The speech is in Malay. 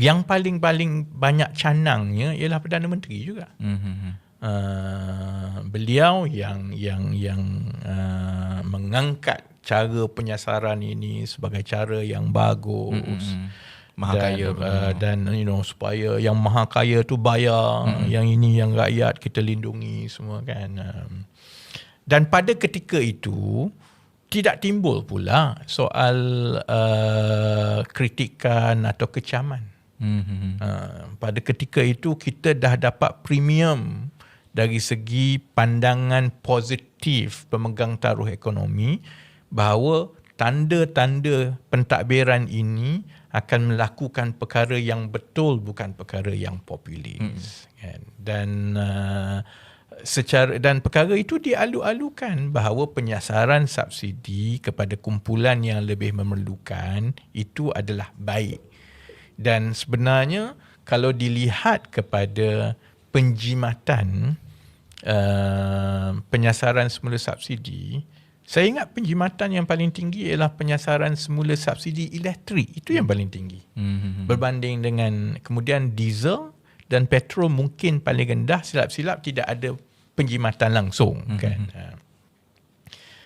yang paling-paling banyak canangnya ialah Perdana Menteri juga. Mm-hmm. Uh, beliau yang yang yang uh, mengangkat cara penyasaran ini sebagai cara yang bagus. Mm-hmm. Maha dan, kaya uh, dan you know supaya yang maha kaya tu bayar, mm-hmm. yang ini yang rakyat kita lindungi semua kan. Um, dan pada ketika itu tidak timbul pula soal uh, kritikan atau kecaman. Mm-hmm. Uh, pada ketika itu kita dah dapat premium dari segi pandangan positif pemegang taruh ekonomi bahawa tanda-tanda pentadbiran ini akan melakukan perkara yang betul bukan perkara yang populis mm. kan dan uh, secara dan perkara itu dialu-alukan bahawa penyasaran subsidi kepada kumpulan yang lebih memerlukan itu adalah baik dan sebenarnya kalau dilihat kepada penjimatan uh, penyasaran semula subsidi saya ingat penjimatan yang paling tinggi ialah penyasaran semula subsidi elektrik. Itu yang paling tinggi. Mm-hmm. Berbanding dengan kemudian diesel dan petrol mungkin paling rendah silap-silap tidak ada penjimatan langsung. Mm-hmm. kan.